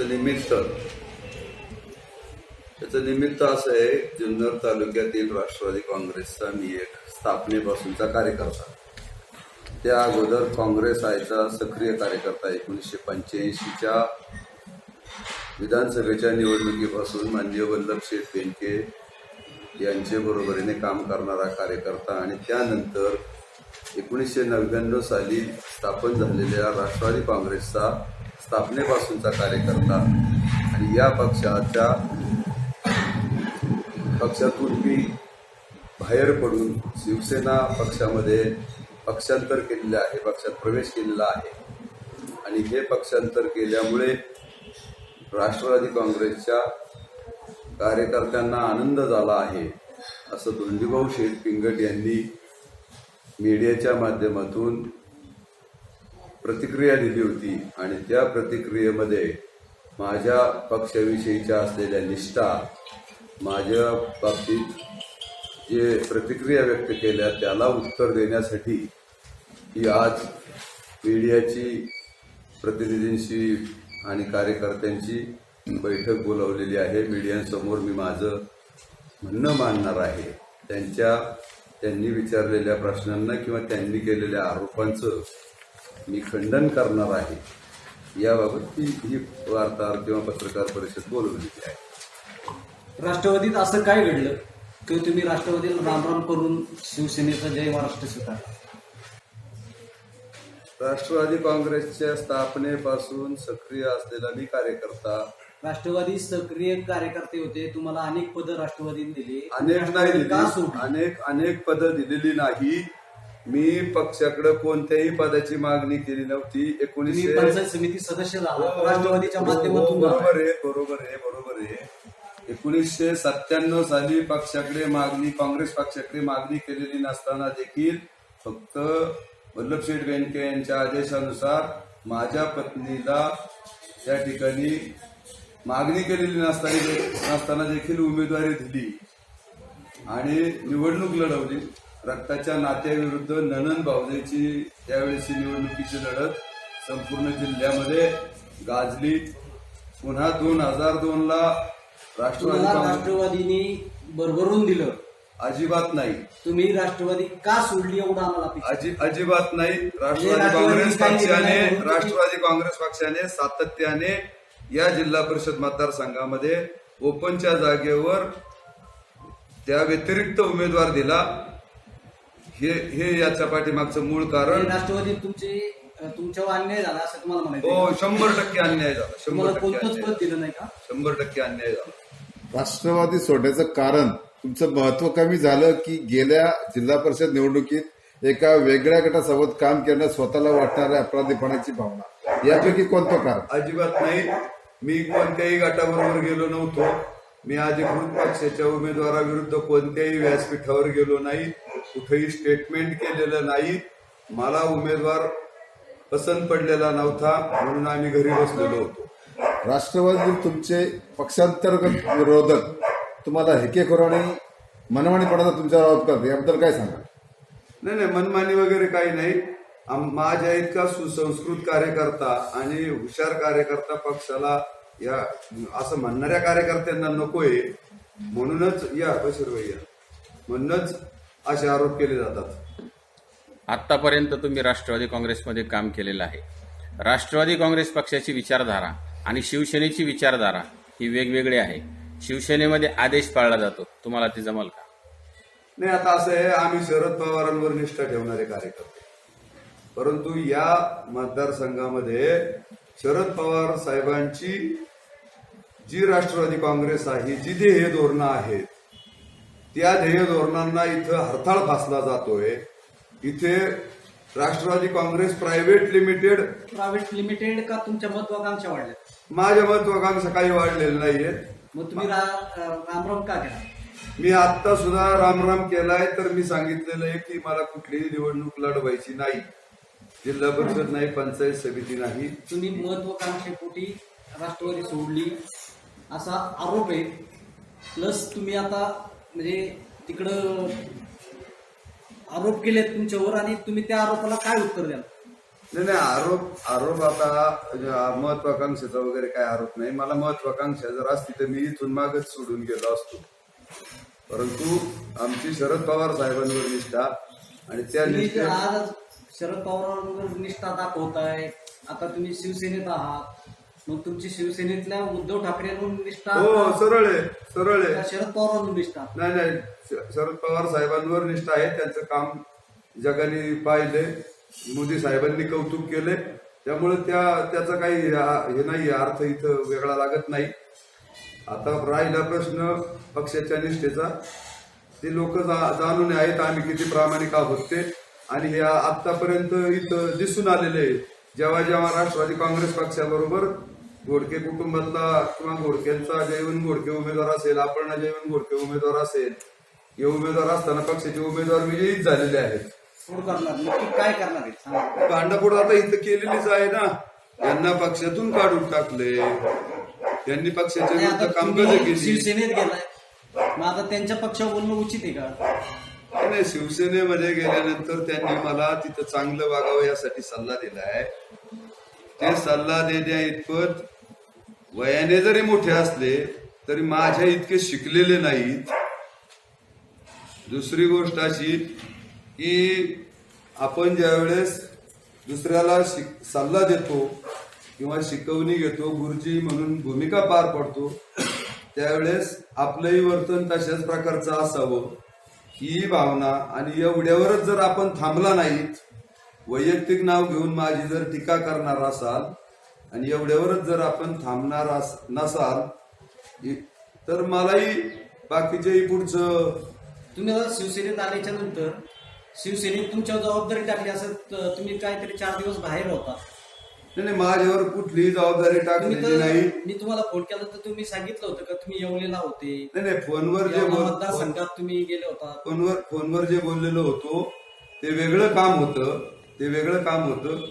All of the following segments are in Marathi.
त्याचं निमित्त. त्याचं निमित्त असं आहे जुन्नर तालुक्यातील राष्ट्रवादी काँग्रेसचा मी एक स्थापनेपासूनचा कार्यकर्ता. त्या अगोदर काँग्रेस आयचा सक्रिय कार्यकर्ता एकोणीसशे पंच्याऐंशीच्या विधानसभेच्या निवडणुकीपासून माननीय वल्लभ शेठ बेनके यांचे बरोबरीने काम करणारा कार्यकर्ता आणि त्यानंतर एकोणीसशे नव्याण्णव साली स्थापन झालेल्या राष्ट्रवादी काँग्रेसचा स्थापनेपासूनचा कार्यकर्ता आणि या पक्षाच्या पक्षातून मी बाहेर पडून शिवसेना पक्षामध्ये पक्षांतर केलेलं आहे पक्षात प्रवेश केलेला आहे. आणि हे पक्षांतर केल्यामुळे राष्ट्रवादी काँग्रेसच्या कार्यकर्त्यांना आनंद झाला आहे असं धोंडीभाऊ शेठ पिंगट यांनी मीडियाच्या माध्यमातून प्रतिक्रिया दिली होती आणि त्या प्रतिक्रियेमध्ये माझ्या पक्षाविषयीच्या असलेल्या निष्ठा माझ्या बाबतीत जे प्रतिक्रिया व्यक्त केल्या त्याला उत्तर देण्यासाठी ही आज मीडियाची प्रतिनिधींशी आणि कार्यकर्त्यांची बैठक बोलावलेली आहे. मीडियांसमोर मी माझं म्हणणं मानणार आहे. त्यांच्या त्यांनी विचारलेल्या प्रश्नांना किंवा त्यांनी केलेल्या आरोपांचं मी खंडन करणार आहे. याबाबत ही ही वार्ताहर किंवा पत्रकार परिषद बोलवलेली आहे. राष्ट्रवादीत असं काय घडलं? की तुम्ही राष्ट्रवादीला रामराम करून शिवसेनेचा जय महाराष्ट्र स्वीकारला? राष्ट्रवादी काँग्रेसच्या स्थापनेपासून सक्रिय असलेला मी कार्यकर्ता. राष्ट्रवादी सक्रिय कार्यकर्ते होते. तुम्हाला अनेक पदं राष्ट्रवादीने दिली. अनेक नाही दिली? अनेक अनेक पदं दिलेली नाही. मी पक्षाकडे कोणत्याही पदाची मागणी केली नव्हती. एकोणीसशे पंचायत समिती सदस्य झाला हो, राष्ट्रवादीच्या हो, माध्यमातून बरोबर आहे बरोबर आहे बरोबर आहे. एकोणीसशे सत्त्याण्णव साली पक्षाकडे मागणी काँग्रेस पक्षाकडे मागणी केलेली नसताना देखील फक्त वल्लभशेठ बेनके यांच्या आदेशानुसार माझ्या पत्नीला त्या ठिकाणी मागणी केलेली नसताना नसताना देखील उमेदवारी दिली आणि निवडणूक लढवली. रक्ताच्या नात्याविरुद्ध ननन भावनेची त्यावेळेची निवडणुकीची लढत संपूर्ण जिल्ह्यामध्ये गाजली. पुन्हा दोन हजार दोन ला राष्ट्रवादी राष्ट्रवादीने भरभरून दिलं. अजिबात नाही. तुम्ही राष्ट्रवादी का सोडली एवढं आम्हाला अजिबात नाही. राष्ट्रवादी काँग्रेस पक्षाने राष्ट्रवादी काँग्रेस पक्षाने सातत्याने या जिल्हा परिषद मतदारसंघामध्ये ओपनच्या जागेवर त्या व्यतिरिक्त उमेदवार दिला. हे हे याच्या पाठीमागचं मूळ कारण राष्ट्रवादी तुमचे तुमच्यावर अन्याय झाला असं तुम्हाला म्हणायचं हो? शंभर टक्के अन्याय झाला शंभर तुम्हाला टक्के कोणतंच अन्याय पद. दिलं नाही का? शंभर टक्के अन्याय झाला. राष्ट्रवादी सोडण्याचं कारण तुमचं महत्त्व कमी झालं की गेल्या जिल्हा परिषद निवडणुकीत एका वेगळ्या गटासोबत काम करण्यास स्वतःला वाटणाऱ्या अपराधीपणाची भावना. यापैकी कोणतं कारण? अजिबात नाही. मी कोणत्याही गटाबरोबर गेलो नव्हतो. मी अधिकृत पक्षाच्या उमेदवाराविरुद्ध कोणत्याही व्यासपीठावर गेलो नाही. कुठेही स्टेटमेंट केलेलं नाही. मला उमेदवार पसंत पडलेला नव्हता म्हणून आम्ही घरी बसलेलो होतो. राष्ट्रवादी तुमचे पक्षांतर्गत विरोधक तुम्हाला हेकेखोर आणि मनमानीपणाचा तुमच्यावर आरोप करतात याबद्दल काय सांगा? नाही नाही मनमानी वगैरे काही नाही. माझ्या इतका सुसंस्कृत कार्यकर्ता आणि हुशार कार्यकर्ता पक्षाला या असं म्हणणाऱ्या कार्यकर्त्यांना नकोय. म्हणूनच या बशीर भैया. म्हणूनच असे आरोप केले जातात. आत्तापर्यंत तुम्ही राष्ट्रवादी काँग्रेसमध्ये काम केलेलं आहे. राष्ट्रवादी काँग्रेस पक्षाची विचारधारा आणि शिवसेनेची विचारधारा ही वेगवेगळी आहे. शिवसेनेमध्ये आदेश पाळला जातो. तुम्हाला ते जमल का? नाही आता असं आहे आम्ही शरद पवारांवर निष्ठा ठेवणारे कार्यकर्ते. परंतु या मतदारसंघामध्ये शरद पवार साहेबांची जी राष्ट्रवादी काँग्रेस आहे जी ध्येय धोरणं आहेत त्या ध्येय धोरणांना इथं हरताळ फासला जातोय. इथे Rashtrawadi Congress private limited private limited का तुमच्या महत्वाकांक्षा वाढल्या? माझ्या महत्वाकांक्षा काही वाढलेल्या नाहीयेत. मग तुम्ही रा- रामराम का केला? मी आता सुद्धा रामराम केलाय तर मी सांगितलेलं आहे की मला कुठलीही निवडणूक लढवायची नाही. जिल्हा परिषद नाही पंचायत समिती नाही. तुम्ही महत्वाकांक्षेपोटी राष्ट्रवादी सोडली असा आरोप आहे. प्लस तुम्ही आता म्हणजे तिकडं आरोप केलेत तुमच्यावर आणि तुम्ही त्या आरोपाला काय उत्तर द्याल? नाही नाही आरोप आरोप आता महत्वाकांक्षेचा वगैरे काय आरोप नाही. मला महत्वाकांक्षा जर असती तर मी इथून मागच सोडून गेलो असतो. परंतु आमची शरद पवार साहेबांवर निष्ठा आणि त्या निष्ठे आज शरद पवारांवर निष्ठा दाखवताय. आता तुम्ही शिवसेनेत आहात. मग तुमची शिवसेनेतल्या उद्धव ठाकरेंवर निष्ठा हो सरळ आहे सरळ आहे. शरद पवारांवर निष्ठा नाही नाही श- शरद पवार साहेबांवर निष्ठा आहे त्यांचं काम जगाने पाहिले मोदी साहेबांनी कौतुक केले त्यामुळे त्या त्याचा काही हा- हे नाही अर्थ इथं वेगळा लागत नाही. आता राहिला प्रश्न पक्षाच्या निष्ठेचा. ते लोक जाणून आहेत आम्ही किती प्रामाणिक आहोत ते. आणि हे आतापर्यंत इथं दिसून आलेले आहे जेव्हा जेव्हा राष्ट्रवादी काँग्रेस पक्षाबरोबर घोडके कुटुंबातला किंवा घोडकेंचा जयवंत घोडके उमेदवार असेल अपर्णा जयवंत घोडके उमेदवार असेल हे उमेदवार असताना पक्षाचे उमेदवार विजयीच झालेले आहेत. काय करणार भांडाफोड आता इथं केलेलीच आहे ना. यांना पक्षातून काढून टाकले. त्यांनी पक्षाच्या आणि विरुद्ध आता कामकाज केली. शिवसेनेत गेलाय. मग आता त्यांच्या पक्षावर बोलणं उचित आहे का? नाही शिवसेनेमध्ये गेल्यानंतर त्यांनी मला तिथं चांगलं वागावं यासाठी सल्ला दिलाय. ते सल्ला देण्या इतपत वयाने जरी मोठे असले तरी माझ्या इतके शिकलेले नाहीत. दुसरी गोष्ट अशी की आपण ज्यावेळेस दुसऱ्याला शिक सल्ला देतो किंवा शिकवणी घेतो गुरुजी म्हणून भूमिका पार पडतो त्यावेळेस आपलंही वर्तन तशाच प्रकारचं असावं. ही भावना आणि एवढ्यावरच जर आपण थांबला नाहीत वैयक्तिक नाव घेऊन माझी जर टीका करणार असाल आणि एवढ्यावरच जर आपण थांबणार नसाल तर मलाही बाकीच्याही पुढचं तुम्ही शिवसेनेत आल्याच्यानंतर शिवसेनेत तुमच्यावर जबाबदारी टाकली असं तुम्ही काहीतरी चार दिवस बाहेर होता. नाही नाही, माझ्यावर कुठलीही जबाबदारी टाकलेली तर नाही. मी तुम्हाला फोन केला तर तुम्ही सांगितलं होतं का तुम्ही येवलेला होते? नाही नाही फोनवर जे मतदारसंघात तुम्ही गेले होता. फोनवर फोनवर जे बोललेलो होतो ते वेगळं काम होतं ते वेगळं काम होतं.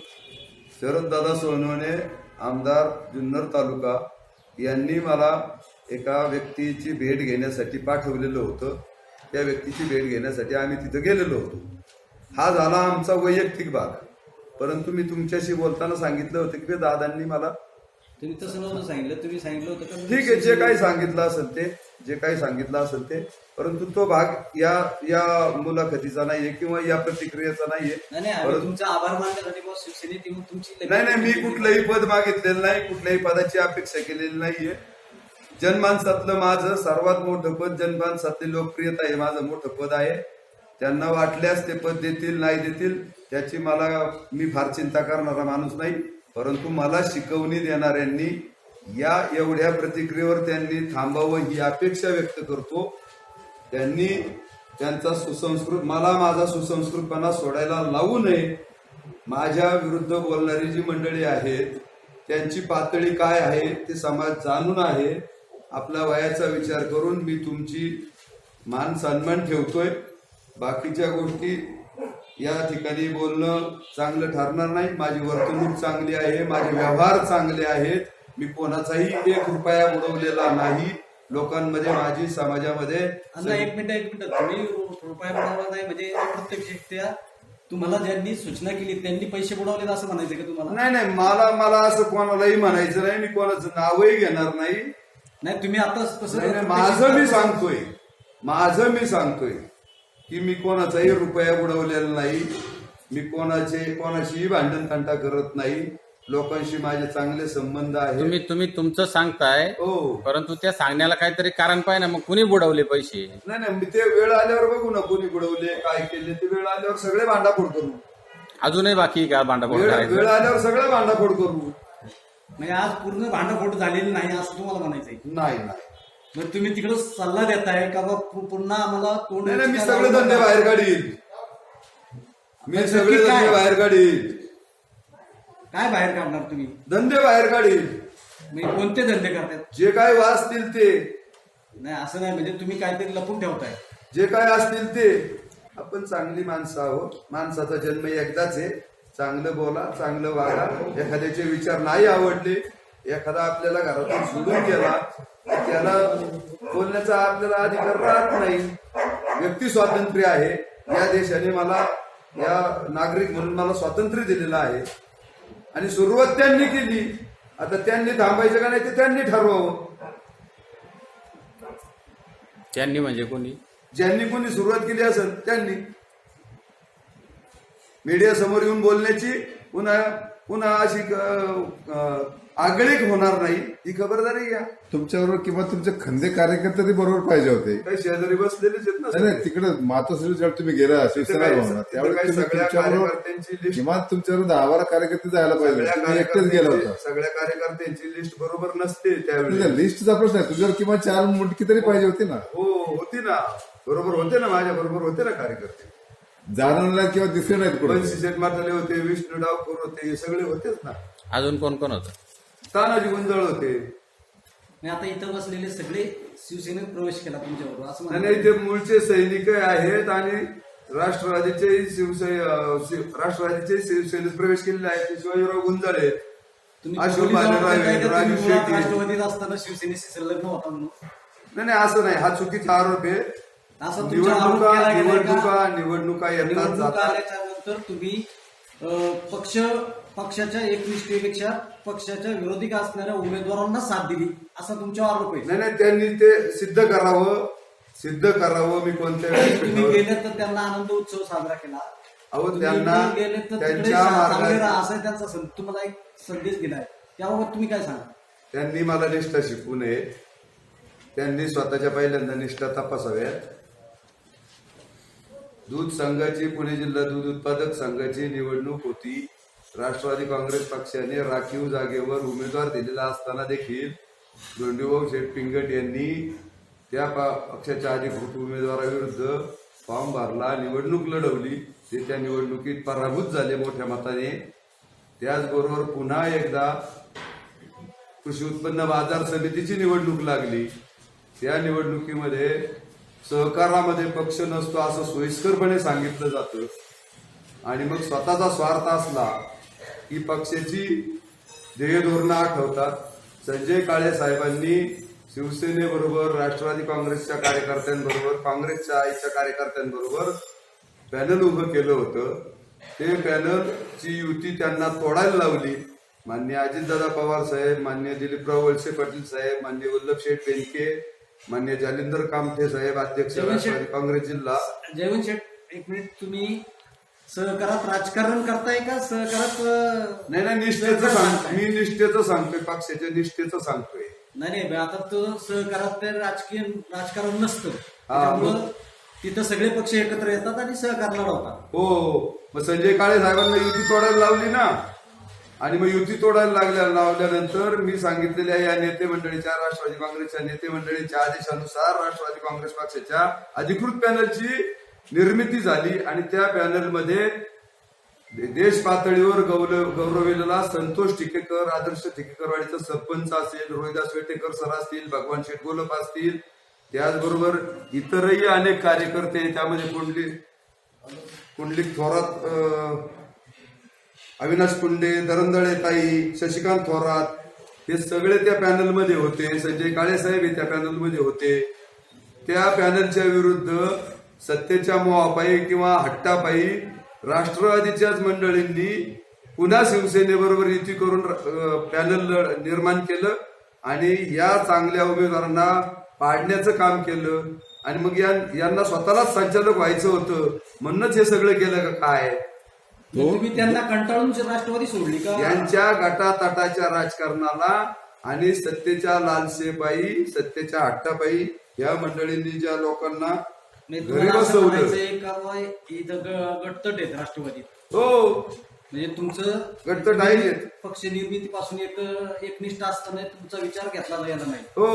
शरददादा सोनवणे आमदार जुन्नर तालुका यांनी मला एका व्यक्तीची भेट घेण्यासाठी पाठवलेलं होतं. त्या व्यक्तीची भेट घेण्यासाठी आम्ही तिथं गेलेलो होतो. हा झाला आमचा वैयक्तिक भाग. परंतु मी तुमच्याशी बोलताना सांगितलं होतं की दादांनी मला तुम्ही तसं नव्हतं सांगितलं. तुम्ही सांगितलं होतं ठीक आहे जे काही सांगितलं असेल ते जे काही सांगितलं असेल ते. परंतु तो भाग या या मुलाखतीचा नाहीये किंवा या प्रतिक्रियेचा नाहीये. तुमचा आभार नाही नाही मी कुठलंही पद मागितलेलं नाही कुठल्याही पदाची अपेक्षा केलेली नाहीये. जनमानसातलं माझं सर्वात मोठं पद जनमानसातली लोकप्रियता हे माझं मोठं पद आहे. त्यांना वाटल्यास ते पद देतील नाही देतील त्याची मला मी फार चिंता करणारा माणूस नाही. परंतु मला शिकवणी देणाऱ्यांनी या एवढ्या प्रतिक्रियेवर त्यांनी थांबावं ही अपेक्षा व्यक्त करतो. त्यांनी त्यांचा सुसंस्कृत मला माझा सुसंस्कृतपणा सोडायला लावू नये माझ्या विरुद्ध बोलणारी जी मंडळी आहेत त्यांची पातळी काय आहे ते समाज जाणून आहे. आपल्या वयाचा विचार करून मी तुमची मान सन्मान ठेवतोय. बाकीच्या गोष्टी या ठिकाणी बोलणं चांगलं ठरणार नाही. माझी वर्तणूक चांगली आहे माझे व्यवहार चांगले आहेत. मी कोणाचाही एक रुपया बुडवलेला नाही. लोकांमध्ये माझी समाजामध्ये अण्णा एक मिनिट एक मिनिट. तुम्ही रुपया बुडवला नाही म्हणजे प्रत्यक्षरित्या तुम्हाला ज्यांनी सूचना केली त्यांनी पैसे बुडवले असं म्हणायचं का तुम्हाला? नाही नाही मला मला असं कोणालाही म्हणायचं नाही मी कोणाचं नावही घेणार नाही. नाही तुम्ही आता तसं माझं मी सांगतोय. माझं मी सांगतोय की मी कोणाचाही रुपया बुडवलेला नाही. मी कोणाचे कोणाशीही भांडण तंटा करत नाही. लोकांशी माझे चांगले संबंध आहेत. तुम्ही तुम्ही तुमचं सांगताय हो. परंतु त्या सांगण्याला काहीतरी कारण पाहिजे ना मग कुणी बुडवले पैसे? नाही नाही मी ते वेळ आल्यावर बघू ना कोणी बुडवले काय केले ते वेळ आल्यावर सगळे भांडाफोड करू अजूनही बाकी आहे का भांडाफोड वेळ करायचं? वेळ आल्यावर सगळे भांडाफोड करू म्हणजे आज पूर्ण भांडफोट झालेली नाही असं तुम्हाला म्हणायचंय. नाही नाही. मग तुम्ही तिकडे सल्ला देताय का बा पु- पुन्हा आम्हाला नाही नाही, मी सगळे धंदे बाहेर काढील मी सगळे नक्की काय? धंदे बाहेर काढील. काय बाहेर काढणार तुम्ही? धंदे बाहेर काढील म्हणजे कोणते धंदे करतात? जे काय वाचतील ते. नाही असं नाही म्हणजे तुम्ही काहीतरी लपून ठेवताय. जे काय असतील ते. आपण चांगली माणसं आहोत. माणसाचा जन्म एकदाच आहे. चांगलं बोला चांगलं वागा. एखाद्याचे विचार नाही आवडले एखादा आपल्याला घरातून सोडून गेला तर त्याला बोलण्याचा आपल्याला अधिकार राहत नाही. व्यक्ती स्वातंत्र्य आहे. या देशाने मला या नागरिक म्हणून मला स्वातंत्र्य दिलेलं आहे. आणि सुरुवात त्यांनी केली. आता त्यांनी थांबायचं का नाही ते त्यांनी ठरवावं. त्यांनी म्हणजे कोणी? ज्यांनी कोणी सुरुवात केली असेल त्यांनी. मीडिया समोर येऊन बोलण्याची पुन्हा पुन्हा अशी आगळीक होणार नाही ही खबरदारी घ्या. तुमच्याबरोबर किंवा तुमचे खंदे कार्यकर्ते तरी बरोबर पाहिजे होते. काही शेजारी बसलेलेच आहेत ना नाही तिकडे मातोश्री जेव्हा तुम्ही गेला शिवसेना काही- भवनात तिथं त्यावेळेस काही तुम्ही सगळ्या तुमच्याबरोबर कार्यकर्त्यांची लिस्ट किमान तुमच्याबरोबर दहा बारा कार्यकर्ते जायला पाहिजे. तुम्ही एकटेच गेला होता. सगळ्या कार्यकर्त्यांची लिस्ट बरोबर नसते त्यावेळी. लिस्टचा प्रश्न आहे. तुझ्यावर किमान चार मुंडकी तरी पाहिजे होती ना. हो होती ना. बरोबर होते ना माझ्या बरोबर होते ना कार्यकर्ते. जाणवणार किंवा दिसले नाहीत कुठे? बन्सी शेठ मारले होते विष्णू डावकर होते हे सगळे होतेच ना. अजून कोण कोण होतं? तानाजी गुंजाळ होते. मी आता इथं बसलेले सगळे शिवसेनेत प्रवेश केला तुमच्याबरोबर असं म्हणा आणि ते मूळचे सैनिक आहेत आणि राष्ट्रवादीचे शिवसेने राष्ट्रवादीचे शिवसेनेत प्रवेश केलेले आहेत. शिवाजीराव गुंजाळ आहेत. तुम्ही अशोक पोलिसांवर बाजीराव काय आहेत, काय राजू तुम्ही मुळात शेट्टी. राष्ट्रवादीत असताना शिवसेनेशी संलग्न होता म्हणून. नाही नाही असं नाही. हा चुकीचा आरोप आहे. असा तुमचा आरोप निवडणुका केला गेलाय निवडणुका का? निवडणुका येतात निवडणूक जातात. आल्याच्यानंतर तुम्ही पक्ष पक्षाच्या एकनिष्ठेपेक्षा पक्षाच्या विरोधी असणाऱ्या उमेदवारांना साथ दिली. असा तुमच्यावर आरोप आहे. नाही नाही त्यांनी ते सिद्ध करावं. सिद्ध करावं मी कोणत्या तुम्ही गेले तर त्यांना आनंद उत्सव साजरा केला. अहो त्यांना गेले तर त्यांच्या असा त्यांचा तुम्हाला एक संदेश दिलाय. त्याबाबत तुम्ही काय सांगा? त्यांनी मला निष्ठा शिकवू नये. त्यांनी स्वतःच्या पहिल्यांदा निष्ठा तपासाव्यात. दूध संघाची पुणे जिल्हा दूध उत्पादक संघाची निवडणूक होती. राष्ट्रवादी काँग्रेस पक्षाने राखीव जागेवर उमेदवार दिलेला असताना देखील दोंडीभाऊ शेठ पिंगट यांनी त्या पक्षाच्या अधिकृत उमेदवाराविरुद्ध फॉर्म भरला निवडणूक लढवली. ते त्या निवडणुकीत पराभूत झाले मोठ्या मताने. त्याचबरोबर पुन्हा एकदा कृषी उत्पन्न बाजार समितीची निवडणूक लागली. त्या निवडणुकीमध्ये सहकारामध्ये पक्ष नसतो असं सोयीस्करपणे सांगितलं जातं. आणि मग स्वतःचा स्वार्थ असला की पक्षाची ध्येय धोरणं आठवतात. संजय काळे साहेबांनी शिवसेनेबरोबर राष्ट्रवादी काँग्रेसच्या कार्यकर्त्यांबरोबर काँग्रेसच्या आईच्या कार्यकर्त्यांबरोबर पॅनल उभं केलं होतं. ते पॅनलची युती त्यांना तोडायला लावली. मान्य अजितदादा पवार साहेब मान्य दिलीपराव वळसे पाटील साहेब मान्य वल्लभ शेठ बेनके मान्य जालिंदर कामठे साहेब अध्यक्ष राष्ट्रवादी काँग्रेस जिल्हा. जयवंत शेठ एक मिनिट तुम्ही सहकारात राजकारण करताय का? सहकारात नाही नाही निष्ठेचं सांग मी निष्ठेचं सांगतोय पक्षाच्या निष्ठेचं सांगतोय. नाही नाही आता तो सहकारात ते राजकीय राजकारण नसतं. हा, त्यामुळं तिथं सगळे पक्ष एकत्र येतात आणि सहकार लढवतात. हो. मग संजय काळे साहेबांना युती तोडायला लावली ना? आणि मग युती तोडायला लागल्या लावल्यानंतर मी सांगितलेल्या या नेते मंडळीच्या राष्ट्रवादी काँग्रेसच्या नेते मंडळीच्या आदेशानुसार राष्ट्रवादी काँग्रेस पक्षाच्या अधिकृत पॅनलची निर्मिती झाली आणि त्या पॅनलमध्ये देश पातळीवर गौरव गौरविलेला संतोष टिकेकर आदर्श टिकेकरवाडीचा सरपंच असेल रोहिदास वेटेकर सर असतील भगवान शेटगोलप असतील त्याचबरोबर इतरही अनेक कार्यकर्ते त्यामध्ये कुंडली कुंडलिक थोरात अविनाश कुंडे दरंदळे ताई शशिकांत थोरात हे सगळे त्या पॅनलमध्ये होते. संजय काळे साहेब हे त्या पॅनलमध्ये होते. त्या पॅनलच्या विरुद्ध सत्तेच्या मोहापायी किंवा हट्टापायी राष्ट्रवादीच्याच मंडळींनी पुन्हा शिवसेनेबरोबर युती करून पॅनल निर्माण केलं आणि या चांगल्या उमेदवारांना पाडण्याचं काम केलं. आणि मग यांना स्वतःलाच संचालक व्हायचं होतं. म्हणूनच हे सगळं केलं का काय? मग तुम्ही त्यांना कंटाळून राष्ट्रवादी सोडली का? यांच्या गटातटाच्या राजकारणाला आणि सत्तेच्या लालसेपायी सत्तेच्या हट्टापायी या मंडळींनी ज्या लोकांना म्हणजे घरी बसवलं. गटतट आहेत राष्ट्रवादीत. हो. म्हणजे तुमचं गटतट आहेत. पक्ष निर्मितीपासून एक एकनिष्ठ असताना तुमचा विचार घेतला गेला नाही. हो.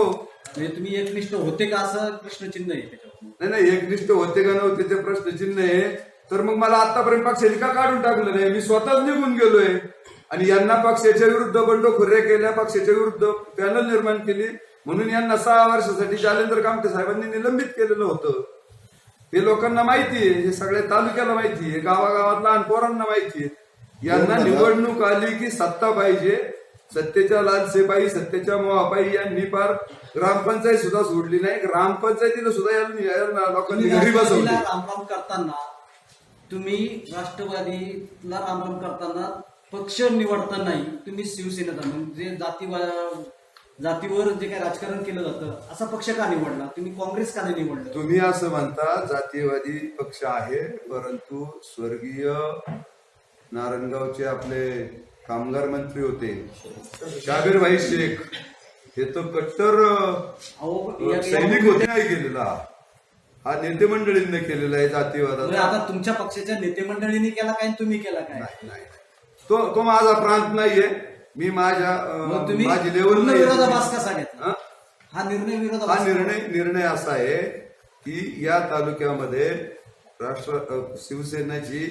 म्हणजे तुम्ही एकनिष्ठ होते का असं प्रश्नचिन्ह आहे त्याच्यावर नाही नाही एकनिष्ठ होते का नव्हते ते प्रश्नचिन्ह आहे. तर मग मला आतापर्यंत पक्षाने का काढून टाकलं नाही? मी स्वतःच निघून गेलोय. आणि यांना पक्षाच्या विरुद्ध बंडखोऱ्या केल्या पक्षाच्या विरुद्ध पॅनल निर्माण केली. म्हणून यांना सहा वर्षासाठी जालेंद्र कामटे साहेबांनी निलंबित केलेलं होतं. हे लोकांना माहिती आहे हे सगळ्या तालुक्याला माहिती आहे गावागावात लहान पोरांना माहिती आहे. यांना निवडणूक आली की सत्ता पाहिजे. सत्तेच्या लालसेपाई सत्तेच्या मोहापाई यांनी फार ग्रामपंचायत सुद्धा सोडली नाही. ग्रामपंचायतीला सुद्धा लोकांनी घरी बसवली. करताना तुम्ही राष्ट्रवादीला रामराम करताना पक्ष निवडतानाही तुम्ही शिवसेनेचा म्हणजे जाती जातीवर जे काही राजकारण केलं जातं असा पक्ष का निवडला? तुम्ही काँग्रेस का नाही निवडलं? तुम्ही असं म्हणता जातीयवादी पक्ष आहे परंतु स्वर्गीय नारायणगावचे आपले कामगार मंत्री होते. शाबीरभाई शेख हे तर कट्टर अहो या- सैनिक होते नाही केलेला. हा नेते मंडळींनी केलेला आहे जातीयवादाचा आता तुमच्या पक्षाच्या नेते मंडळींनी केला काय तुम्ही केला काय? नाही नाही तो तो माझा प्रांत नाहीये. मी माझ्या अं, तुम्ही माझी लेवल पूर्ण विरोधाभास कसा घेतला? हा? हा निर्णय हा विरोधाभास निर्णय निर्णय असा आहे की या तालुक्यामध्ये राष्ट्र अ, शिवसेनेची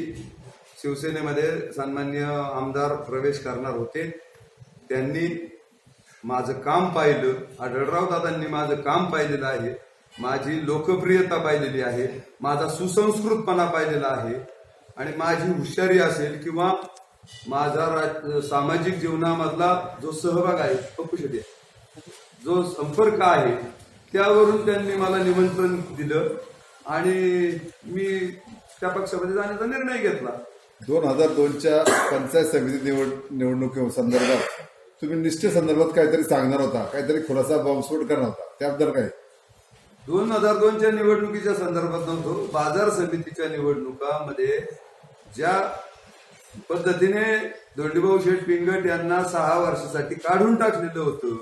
शिवसेनेमध्ये सन्मान्य आमदार प्रवेश करणार होते त्यांनी माझं काम पाहिलं. आढळराव दादांनी माझं काम पाहिलेलं आहे. माझी लोकप्रियता पाहिलेली आहे माझा सुसंस्कृतपणा पाहिलेला आहे आणि माझी हुशारी असेल किंवा माझा राज- सामाजिक जीवनामधला जो सहभाग आहे तो कुशल जो संपर्क आहे त्यावरून त्यांनी मला निमंत्रण दिलं आणि मी त्या पक्षामध्ये जाण्याचा निर्णय घेतला. दोन हजार दोनच्या पंचायत समिती निवड निवडणुकी संदर्भात तुम्ही निष्ठे संदर्भात काहीतरी सांगणार होता काहीतरी खुलासा बॉम्बस्फोट करणार होता. त्याबद्दल काय? दोन हजार दोनच्या निवडणुकीच्या संदर्भात नव्हतो. बाजार समितीच्या निवडणुकामध्ये ज्या पद्धतीने दोंडीभाऊ शेठ पिंगट यांना सहा वर्षासाठी काढून टाकलेलं होतं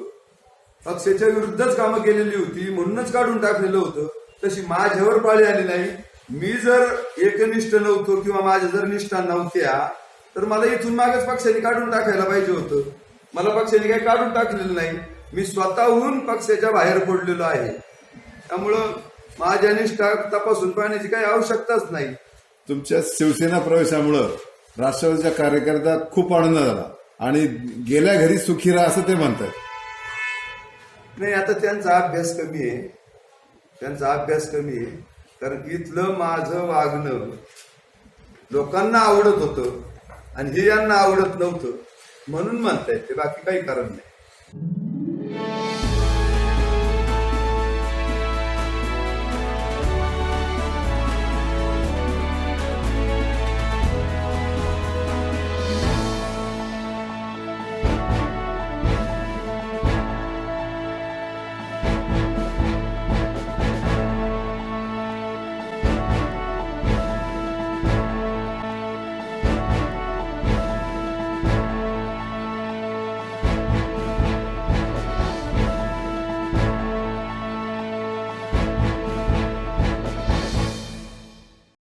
पक्षाच्या विरुद्धच कामं केलेली होती म्हणूनच काढून टाकलेलं होतं तशी माझ्यावर पाळी आली नाही. मी जर एकनिष्ठ नव्हतो किंवा माझ्या जर निष्ठा नव्हत्या तर मला इथून मागच पक्षाने काढून टाकायला पाहिजे होतं. मला पक्षाने काही काढून टाकलेलं नाही. मी स्वतःहून पक्षाच्या बाहेर पडलेलो आहे. त्यामुळं निष्ठा तपासून पाहण्याची काही आवश्यकताच नाही. तुमच्या शिवसेना प्रवेशामुळं राष्ट्रवादीच्या कार्यकर्ता खूप आनंद झाला. आणि गेल्या घरी सुखी राहा असं ते म्हणतात. नाही आता त्यांचा अभ्यास कमी आहे. त्यांचा अभ्यास कमी आहे. कारण इथलं माझं वागणं लोकांना आवडत होतं आणि हे यांना आवडत नव्हतं. म्हणून म्हणतायत ते बाकी काही कारण नाही.